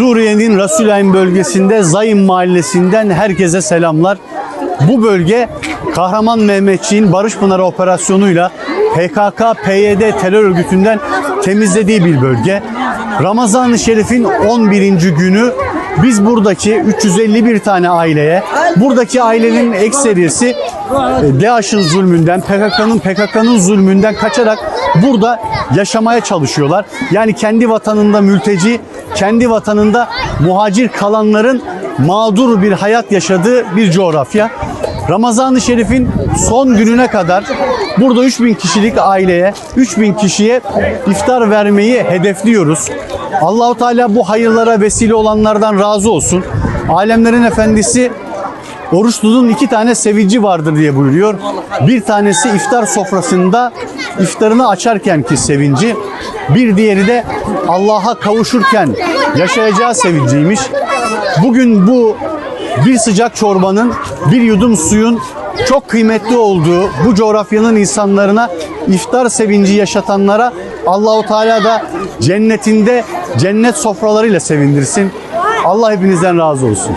Suriye'nin Rasulayn bölgesinde Zayın mahallesinden herkese selamlar. Bu bölge Kahraman Mehmetçiğin Barış Pınarı operasyonuyla PKK, PYD terör örgütünden temizlediği bir bölge. Ramazan-ı Şerif'in 11. günü biz buradaki 351 tane aileye, buradaki ailenin ekserisi e, DAEŞ'in zulmünden, PKK'nın PKK'nın zulmünden kaçarak burada yaşamaya çalışıyorlar. Yani kendi vatanında mülteci, kendi vatanında muhacir kalanların mağdur bir hayat yaşadığı bir coğrafya. Ramazan-ı Şerif'in son gününe kadar burada 3000 kişilik aileye, 3000 kişiye iftar vermeyi hedefliyoruz. Allahu Teala bu hayırlara vesile olanlardan razı olsun. Alemlerin efendisi Oruçlunun iki tane sevinci vardır diye buyuruyor. Bir tanesi iftar sofrasında iftarını açarken ki sevinci. Bir diğeri de Allah'a kavuşurken yaşayacağı sevinciymiş. Bugün bu bir sıcak çorbanın, bir yudum suyun çok kıymetli olduğu bu coğrafyanın insanlarına iftar sevinci yaşatanlara Allahu Teala da cennetinde cennet sofralarıyla sevindirsin. Allah hepinizden razı olsun.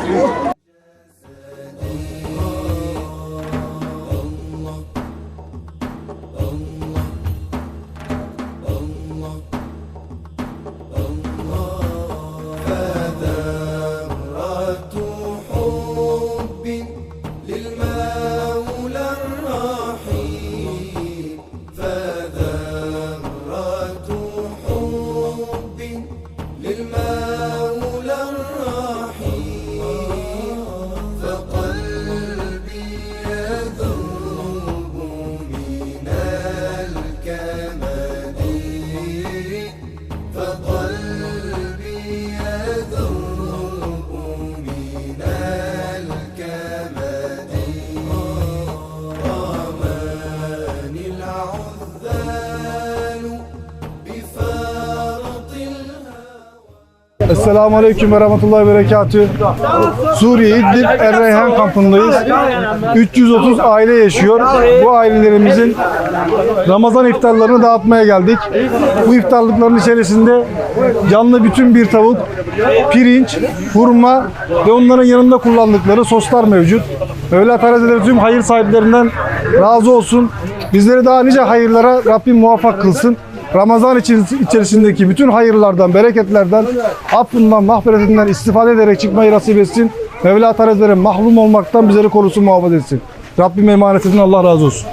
Esselamu Aleyküm ve Rahmetullahi ve Berekatü. Suriye İdlib Erreyhan kampındayız. 330 aile yaşıyor. Bu ailelerimizin Ramazan iftarlarını dağıtmaya geldik. Bu iftarlıkların içerisinde canlı bütün bir tavuk, pirinç, hurma ve onların yanında kullandıkları soslar mevcut. Mevla Teala tüm hayır sahiplerinden razı olsun. Bizleri daha nice hayırlara Rabbim muvaffak kılsın. Ramazan için içerisindeki bütün hayırlardan, bereketlerden, affından, mağfiretinden istifade ederek çıkmayı nasip etsin. Mevla Teala mahrum olmaktan bizleri korusun, muhafaza etsin. Rabbim emanet edin. Allah razı olsun.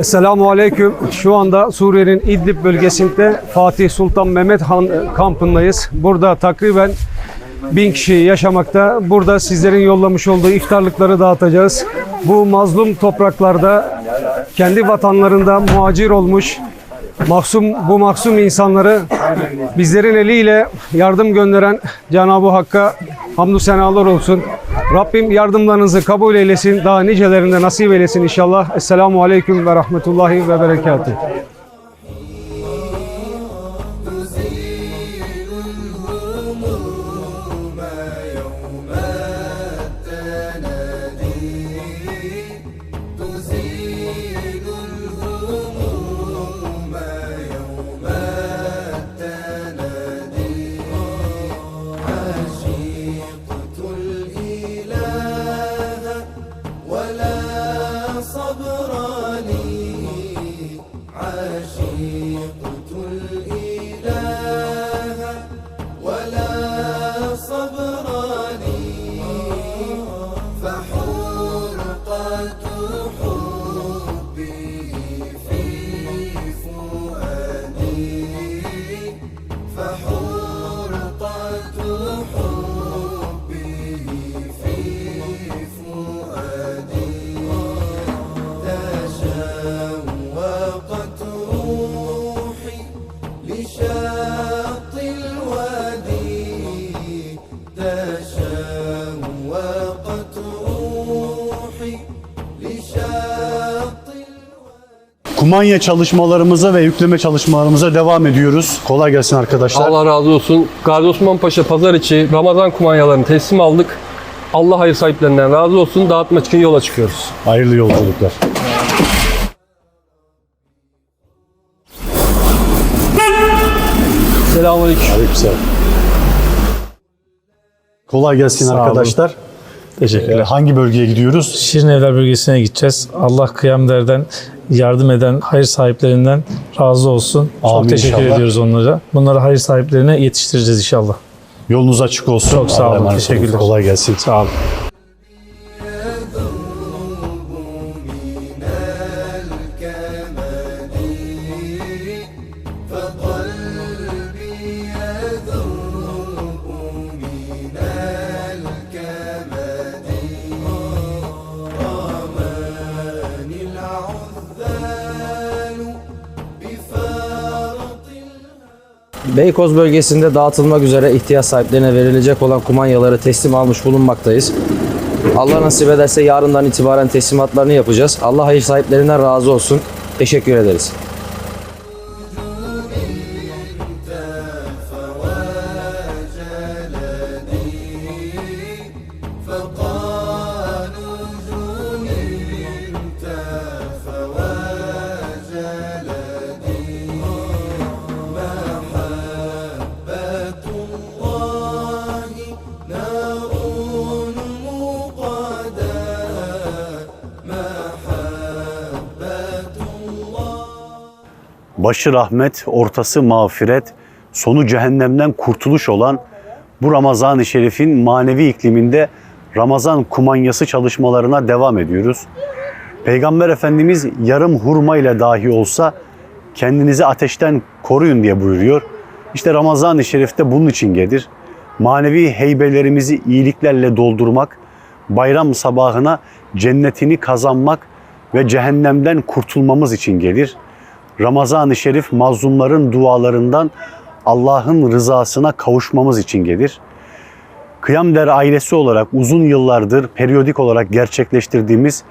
Esselamu Aleyküm. Şu anda Suriye'nin İdlib bölgesinde Fatih Sultan Mehmet Han kampındayız. Burada takriben bin kişi yaşamakta. Burada sizlerin yollamış olduğu iftarlıkları dağıtacağız. Bu mazlum topraklarda kendi vatanlarında muhacir olmuş mahsum bu mahsum insanları bizlerin eliyle yardım gönderen Cenab-ı Hakk'a hamdü senalar olsun. Rabbim yardımlarınızı kabul eylesin. Daha nicelerinde nasip eylesin inşallah. Esselamu Aleyküm ve Rahmetullahi ve Berekatuhu. Kumanya çalışmalarımıza ve yükleme çalışmalarımıza devam ediyoruz. Kolay gelsin arkadaşlar. Allah razı olsun. Gazi Osman Paşa pazar içi Ramazan kumanyalarını teslim aldık. Allah hayır sahiplerinden razı olsun. Dağıtmak için yola çıkıyoruz. Hayırlı yolculuklar. Selamünaleyküm. Aleykümselam. Kolay gelsin Sağ olun. Teşekkürler. Ee, hangi bölgeye gidiyoruz? Şirin Evler bölgesine gideceğiz. Allah kıyamderden yardım eden hayır sahiplerinden razı olsun. Amin Çok teşekkür inşallah. ediyoruz onlara. Bunları hayır sahiplerine yetiştireceğiz inşallah. Yolunuz açık olsun. Çok sağ olun. teşekkürler. Kolay gelsin. Sağ olun. Beykoz bölgesinde dağıtılmak üzere ihtiyaç sahiplerine verilecek olan kumanyaları teslim almış bulunmaktayız. Allah nasip ederse yarından itibaren teslimatlarını yapacağız. Allah hayır sahiplerinden razı olsun. Teşekkür ederiz. Başı rahmet, ortası mağfiret, sonu cehennemden kurtuluş olan bu Ramazan-ı Şerif'in manevi ikliminde Ramazan kumanyası çalışmalarına devam ediyoruz. Peygamber Efendimiz yarım hurma ile dahi olsa kendinizi ateşten koruyun diye buyuruyor. İşte Ramazan-ı Şerif'te bunun için gelir. Manevi heybelerimizi iyiliklerle doldurmak, bayram sabahına cennetini kazanmak ve cehennemden kurtulmamız için gelir. Ramazan-ı Şerif mazlumların dualarından Allah'ın rızasına kavuşmamız için gelir. Kıyamder ailesi olarak uzun yıllardır periyodik olarak gerçekleştirdiğimiz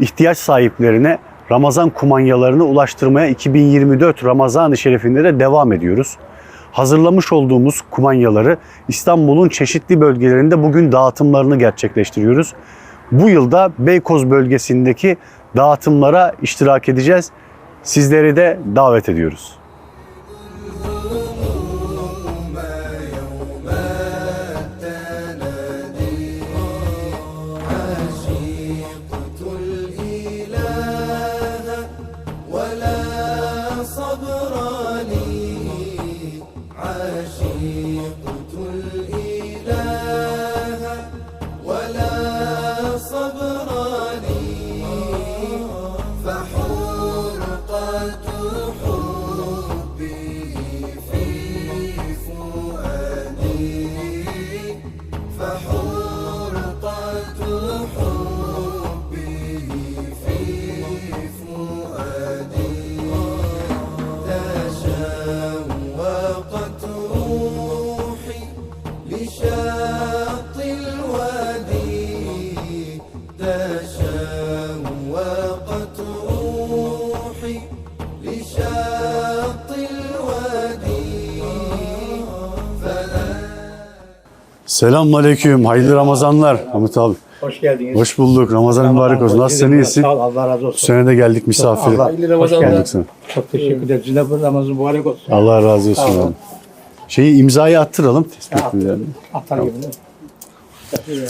ihtiyaç sahiplerine Ramazan kumanyalarını ulaştırmaya 2024 Ramazan-ı Şerifinde de devam ediyoruz. Hazırlamış olduğumuz kumanyaları İstanbul'un çeşitli bölgelerinde bugün dağıtımlarını gerçekleştiriyoruz. Bu yılda Beykoz bölgesindeki dağıtımlara iştirak edeceğiz. Sizleri de davet ediyoruz. Selamun Aleyküm. Hayırlı Ramazanlar Hamit abi. Hoş geldiniz. Hoş bulduk. Ramazan Ramazan mübarek olsun. Nasılsın? iyisin? Sağ ol. Allah razı Bu olsun. sene de geldik misafir. Allah. Hayırlı Hoş Ramazanlar. sana. Çok teşekkür ederiz. Cenab-ı Hak Ramazan mübarek olsun. Allah razı olsun. Sağ Şeyi imzayı attıralım. Tespitini. Atar gibi değil?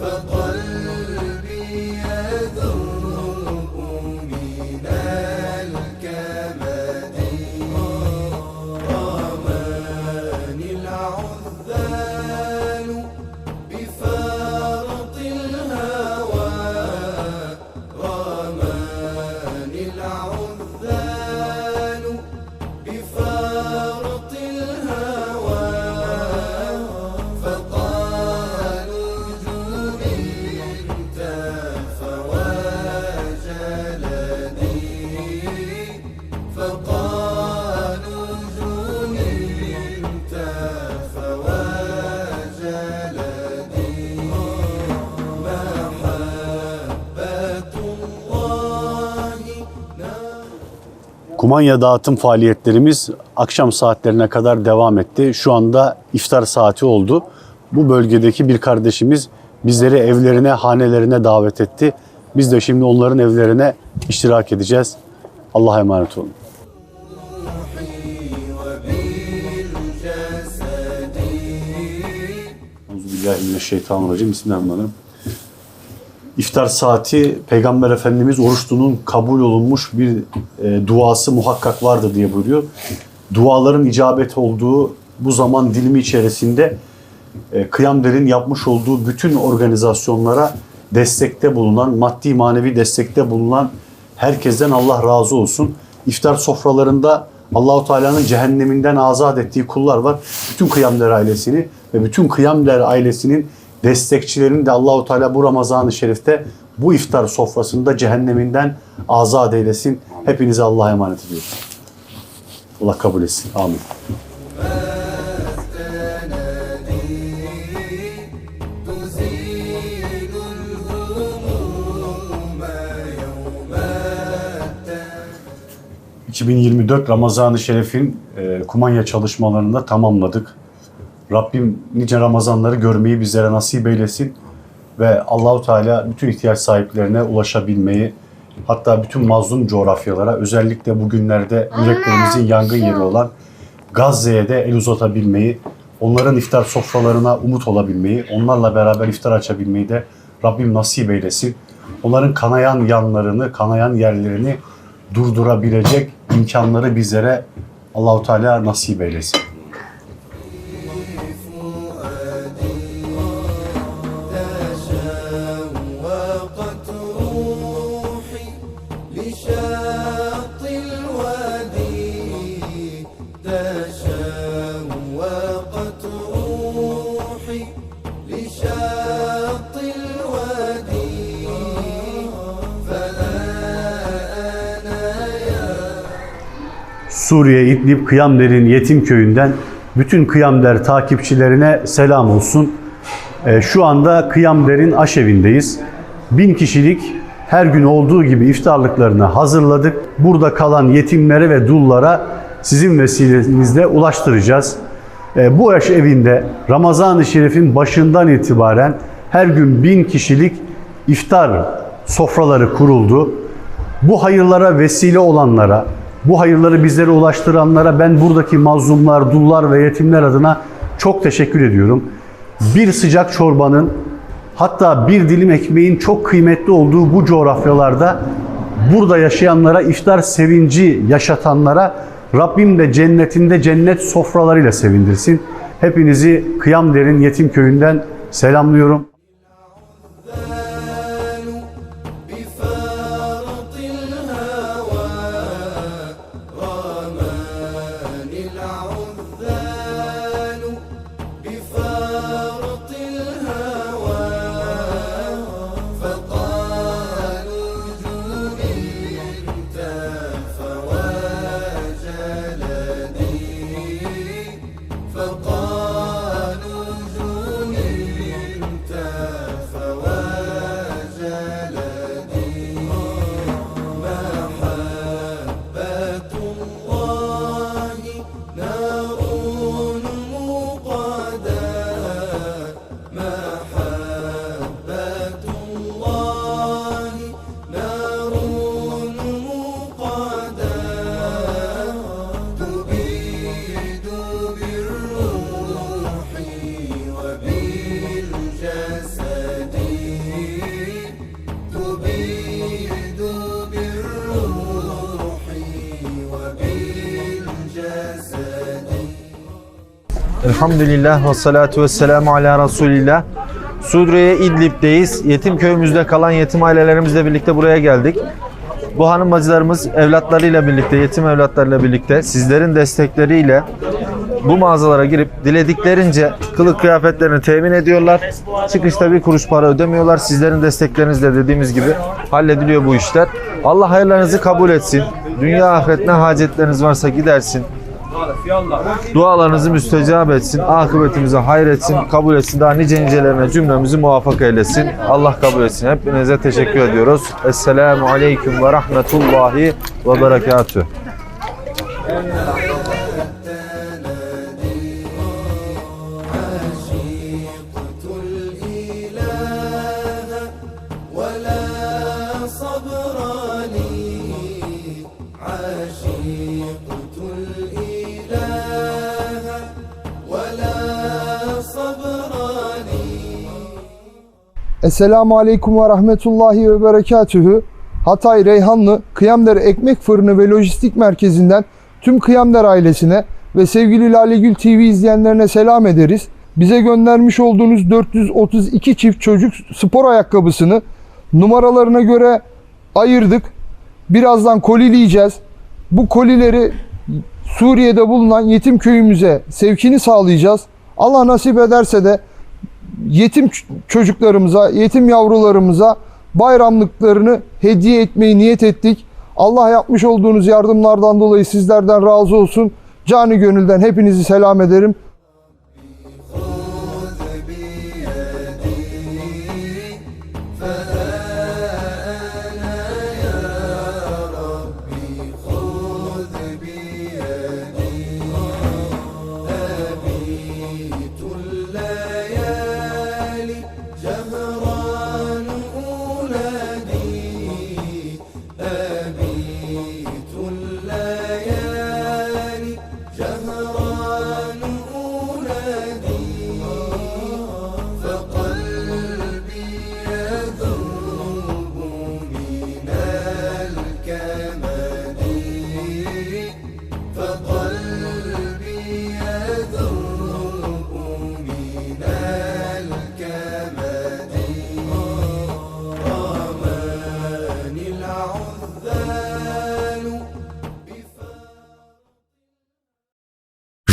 فقلبي Kumanya dağıtım faaliyetlerimiz akşam saatlerine kadar devam etti. Şu anda iftar saati oldu. Bu bölgedeki bir kardeşimiz bizleri evlerine, hanelerine davet etti. Biz de şimdi onların evlerine iştirak edeceğiz. Allah'a emanet olun. Euzubillahimineşşeytanirracim. Bismillahirrahmanirrahim. İftar saati Peygamber Efendimiz oruçlunun kabul olunmuş bir e, duası muhakkak vardır diye buyuruyor. Duaların icabet olduğu bu zaman dilimi içerisinde e, Kıyamder'in yapmış olduğu bütün organizasyonlara destekte bulunan, maddi manevi destekte bulunan herkesten Allah razı olsun. İftar sofralarında Allahu Teala'nın cehenneminden azat ettiği kullar var. Bütün Kıyamder ailesini ve bütün Kıyamder ailesinin destekçilerini de Allahu Teala bu Ramazan-ı Şerif'te bu iftar sofrasında cehenneminden azat eylesin. Hepinizi Allah'a emanet ediyorum. Allah kabul etsin. Amin. ...2024 Ramazan-ı Şerif'in e, kumanya çalışmalarını da tamamladık. Rabbim nice Ramazanları görmeyi bizlere nasip eylesin ve Allahu Teala bütün ihtiyaç sahiplerine ulaşabilmeyi hatta bütün mazlum coğrafyalara özellikle bugünlerde yüreklerimizin yangın yeri olan Gazze'ye de el uzatabilmeyi, onların iftar sofralarına umut olabilmeyi, onlarla beraber iftar açabilmeyi de Rabbim nasip eylesin. Onların kanayan yanlarını, kanayan yerlerini durdurabilecek imkanları bizlere Allahu Teala nasip eylesin. Suriye İdlib Kıyamder'in Yetim Köyü'nden bütün Kıyamder takipçilerine selam olsun. Ee, Şu anda Kıyamder'in aşevindeyiz. Bin kişilik her gün olduğu gibi iftarlıklarını hazırladık. Burada kalan yetimlere ve dullara sizin vesilenizle ulaştıracağız. Ee, Bu aş evinde Ramazan-ı Şerif'in başından itibaren her gün bin kişilik iftar sofraları kuruldu. Bu hayırlara vesile olanlara, bu hayırları bizlere ulaştıranlara ben buradaki mazlumlar, dullar ve yetimler adına çok teşekkür ediyorum. Bir sıcak çorbanın hatta bir dilim ekmeğin çok kıymetli olduğu bu coğrafyalarda burada yaşayanlara iftar sevinci yaşatanlara Rabbim de cennetinde cennet sofralarıyla sevindirsin. Hepinizi Kıyamder'in Yetim Köyü'nden selamlıyorum. Elhamdülillah ve salatu ve selamu ala Resulillah. Suriye İdlib'deyiz. Yetim köyümüzde kalan yetim ailelerimizle birlikte buraya geldik. Bu hanım bacılarımız evlatlarıyla birlikte, yetim evlatlarıyla birlikte sizlerin destekleriyle bu mağazalara girip dilediklerince kılık kıyafetlerini temin ediyorlar. Çıkışta bir kuruş para ödemiyorlar. Sizlerin desteklerinizle dediğimiz gibi hallediliyor bu işler. Allah hayırlarınızı kabul etsin. Dünya ahiret ne hacetleriniz varsa gidersin. Dualarınızı müstecap etsin. Akıbetimize hayretsin. Kabul etsin. Daha nice nicelerine cümlemizi muvaffak eylesin. Allah kabul etsin. Hepinize teşekkür ediyoruz. Esselamu Aleyküm ve Rahmetullahi ve Berekatüh. Esselamu Aleyküm ve Rahmetullahi ve Berekatühü. Hatay Reyhanlı Kıyamder Ekmek Fırını ve Lojistik Merkezi'nden tüm Kıyamder ailesine ve sevgili Lale Gül TV izleyenlerine selam ederiz. Bize göndermiş olduğunuz 432 çift çocuk spor ayakkabısını numaralarına göre ayırdık. Birazdan kolileyeceğiz. Bu kolileri Suriye'de bulunan yetim köyümüze sevkini sağlayacağız. Allah nasip ederse de yetim çocuklarımıza, yetim yavrularımıza bayramlıklarını hediye etmeyi niyet ettik. Allah yapmış olduğunuz yardımlardan dolayı sizlerden razı olsun. Cani gönülden hepinizi selam ederim.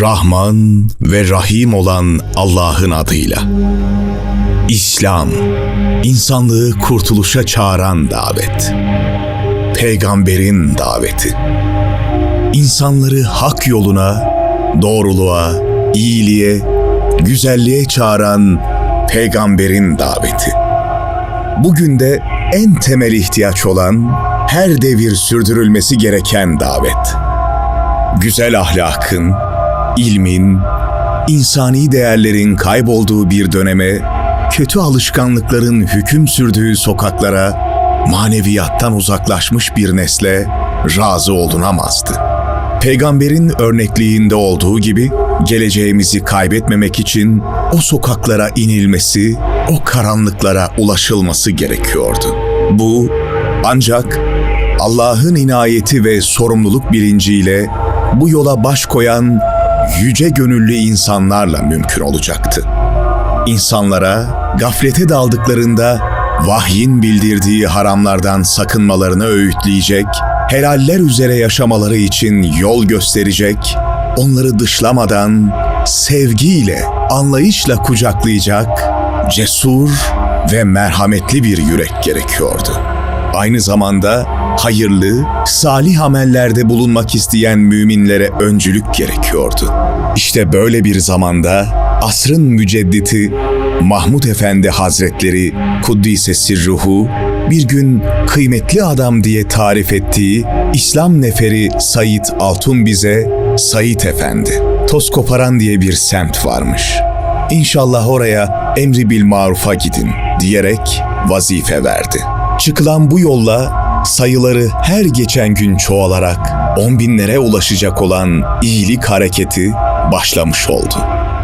Rahman ve Rahim olan Allah'ın adıyla. İslam, insanlığı kurtuluşa çağıran davet. Peygamberin daveti. İnsanları hak yoluna, doğruluğa, iyiliğe, güzelliğe çağıran peygamberin daveti. Bugün de en temel ihtiyaç olan her devir sürdürülmesi gereken davet. Güzel ahlakın, ilmin, insani değerlerin kaybolduğu bir döneme, kötü alışkanlıkların hüküm sürdüğü sokaklara, maneviyattan uzaklaşmış bir nesle razı olunamazdı. Peygamberin örnekliğinde olduğu gibi geleceğimizi kaybetmemek için o sokaklara inilmesi, o karanlıklara ulaşılması gerekiyordu. Bu ancak Allah'ın inayeti ve sorumluluk bilinciyle bu yola baş koyan yüce gönüllü insanlarla mümkün olacaktı. İnsanlara gaflete daldıklarında vahyin bildirdiği haramlardan sakınmalarını öğütleyecek, helaller üzere yaşamaları için yol gösterecek, onları dışlamadan sevgiyle, anlayışla kucaklayacak cesur ve merhametli bir yürek gerekiyordu. Aynı zamanda hayırlı, salih amellerde bulunmak isteyen müminlere öncülük gerekiyordu. İşte böyle bir zamanda asrın mücedditi Mahmud Efendi Hazretleri Kuddise Sirruhu bir gün kıymetli adam diye tarif ettiği İslam neferi Said Altun bize Said Efendi, toz koparan diye bir semt varmış. İnşallah oraya emri bil marufa gidin diyerek vazife verdi. Çıkılan bu yolla sayıları her geçen gün çoğalarak on binlere ulaşacak olan iyilik hareketi başlamış oldu.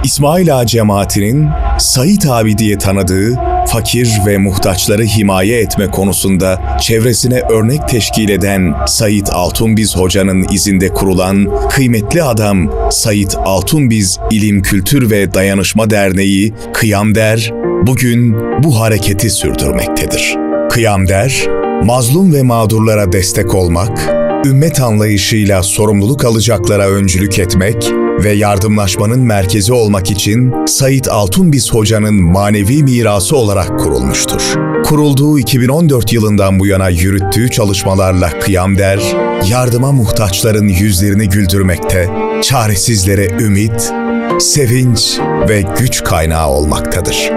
İsmail Ağa cemaatinin Said abi diye tanıdığı fakir ve muhtaçları himaye etme konusunda çevresine örnek teşkil eden Said Altunbiz Hoca'nın izinde kurulan kıymetli adam Said Altunbiz İlim Kültür ve Dayanışma Derneği Kıyam Der bugün bu hareketi sürdürmektedir. Kıyam Der, mazlum ve mağdurlara destek olmak, ümmet anlayışıyla sorumluluk alacaklara öncülük etmek ve yardımlaşmanın merkezi olmak için Said Altunbiz Hoca'nın manevi mirası olarak kurulmuştur. Kurulduğu 2014 yılından bu yana yürüttüğü çalışmalarla Kıyam Der, yardıma muhtaçların yüzlerini güldürmekte, çaresizlere ümit, sevinç ve güç kaynağı olmaktadır.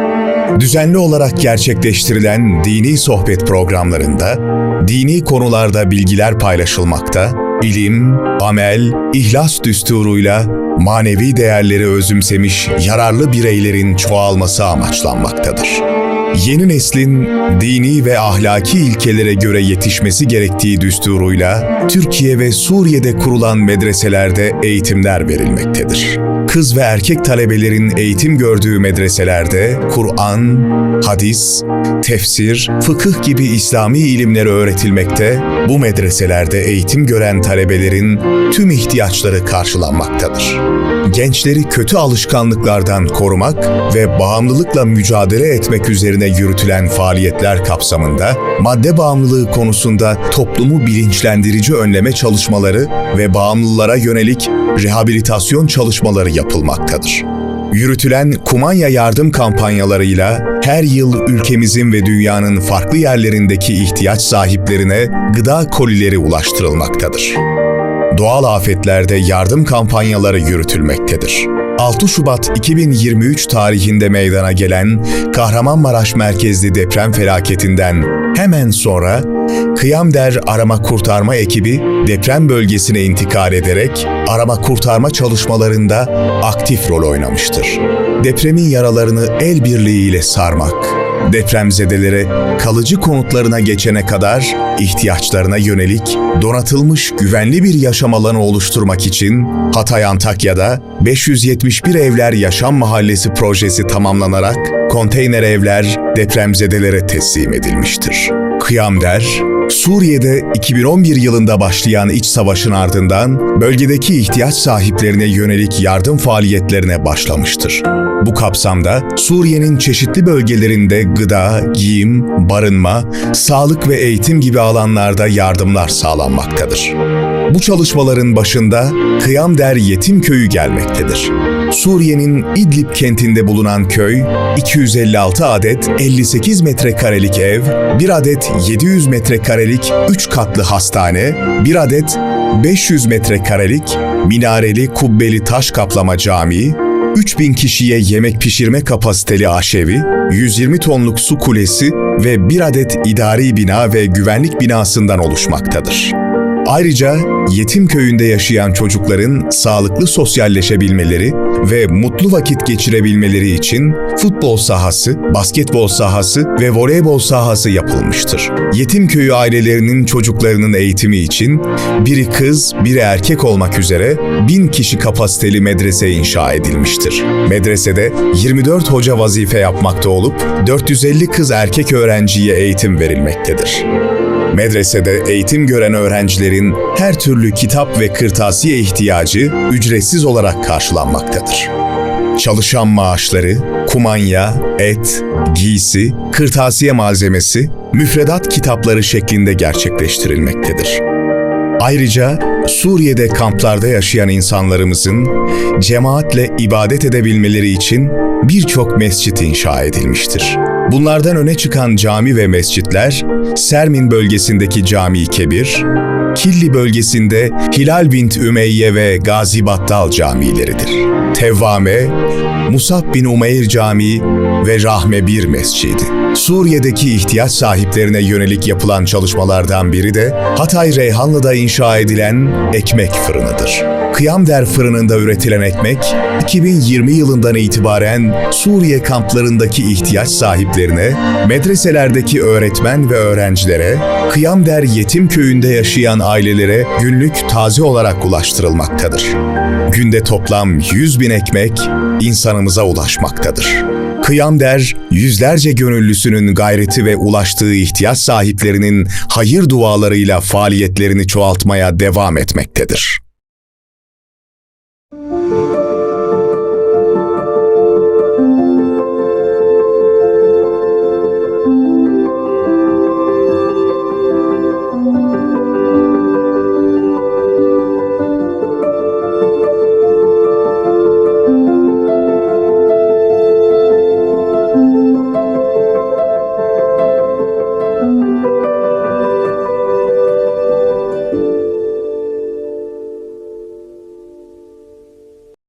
Düzenli olarak gerçekleştirilen dini sohbet programlarında dini konularda bilgiler paylaşılmakta, ilim, amel, ihlas düsturuyla manevi değerleri özümsemiş yararlı bireylerin çoğalması amaçlanmaktadır. Yeni neslin dini ve ahlaki ilkelere göre yetişmesi gerektiği düsturuyla Türkiye ve Suriye'de kurulan medreselerde eğitimler verilmektedir. Kız ve erkek talebelerin eğitim gördüğü medreselerde Kur'an, hadis, tefsir, fıkıh gibi İslami ilimler öğretilmekte, bu medreselerde eğitim gören talebelerin tüm ihtiyaçları karşılanmaktadır. Gençleri kötü alışkanlıklardan korumak ve bağımlılıkla mücadele etmek üzerine yürütülen faaliyetler kapsamında madde bağımlılığı konusunda toplumu bilinçlendirici önleme çalışmaları ve bağımlılara yönelik rehabilitasyon çalışmaları yapılmaktadır. Yürütülen kumanya yardım kampanyalarıyla her yıl ülkemizin ve dünyanın farklı yerlerindeki ihtiyaç sahiplerine gıda kolileri ulaştırılmaktadır. Doğal afetlerde yardım kampanyaları yürütülmektedir. 6 Şubat 2023 tarihinde meydana gelen Kahramanmaraş merkezli deprem felaketinden hemen sonra Kıyamder Arama Kurtarma ekibi deprem bölgesine intikal ederek arama kurtarma çalışmalarında aktif rol oynamıştır. Depremin yaralarını el birliğiyle sarmak, depremzedelere kalıcı konutlarına geçene kadar ihtiyaçlarına yönelik donatılmış güvenli bir yaşam alanı oluşturmak için Hatay Antakya'da 571 Evler Yaşam Mahallesi projesi tamamlanarak konteyner evler depremzedelere teslim edilmiştir. Kıyamder, Suriye'de 2011 yılında başlayan iç savaşın ardından bölgedeki ihtiyaç sahiplerine yönelik yardım faaliyetlerine başlamıştır. Bu kapsamda Suriye'nin çeşitli bölgelerinde gıda, giyim, barınma, sağlık ve eğitim gibi alanlarda yardımlar sağlanmaktadır. Bu çalışmaların başında Kıyamder Yetim Köyü gelmektedir. Suriye'nin İdlib kentinde bulunan köy, 256 adet 58 metrekarelik ev, 1 adet 700 metrekarelik 3 katlı hastane, 1 adet 500 metrekarelik minareli kubbeli taş kaplama cami, 3000 kişiye yemek pişirme kapasiteli aşevi, 120 tonluk su kulesi ve bir adet idari bina ve güvenlik binasından oluşmaktadır. Ayrıca yetim köyünde yaşayan çocukların sağlıklı sosyalleşebilmeleri ve mutlu vakit geçirebilmeleri için futbol sahası, basketbol sahası ve voleybol sahası yapılmıştır. Yetim köyü ailelerinin çocuklarının eğitimi için biri kız, biri erkek olmak üzere bin kişi kapasiteli medrese inşa edilmiştir. Medresede 24 hoca vazife yapmakta olup 450 kız erkek öğrenciye eğitim verilmektedir. Medresede eğitim gören öğrencilerin her türlü kitap ve kırtasiye ihtiyacı ücretsiz olarak karşılanmaktadır. Çalışan maaşları, kumanya, et, giysi, kırtasiye malzemesi, müfredat kitapları şeklinde gerçekleştirilmektedir. Ayrıca Suriye'de kamplarda yaşayan insanlarımızın cemaatle ibadet edebilmeleri için birçok mescit inşa edilmiştir. Bunlardan öne çıkan cami ve mescitler Sermin bölgesindeki Cami-i Kebir, Killi bölgesinde Hilal bint Ümeyye ve Gazi Battal camileridir. Tevvame, Musab bin Umeyr Camii ve Rahme Bir Mescidi. Suriye'deki ihtiyaç sahiplerine yönelik yapılan çalışmalardan biri de Hatay Reyhanlı'da inşa edilen ekmek fırınıdır. Kıyamder fırınında üretilen ekmek, 2020 yılından itibaren Suriye kamplarındaki ihtiyaç sahiplerine, medreselerdeki öğretmen ve öğrencilere, Kıyamder Yetim Köyü'nde yaşayan ailelere günlük taze olarak ulaştırılmaktadır. Günde toplam 100 bin ekmek insanımıza ulaşmaktadır. Kıyamder, yüzlerce gönüllüsünün gayreti ve ulaştığı ihtiyaç sahiplerinin hayır dualarıyla faaliyetlerini çoğaltmaya devam etmektedir.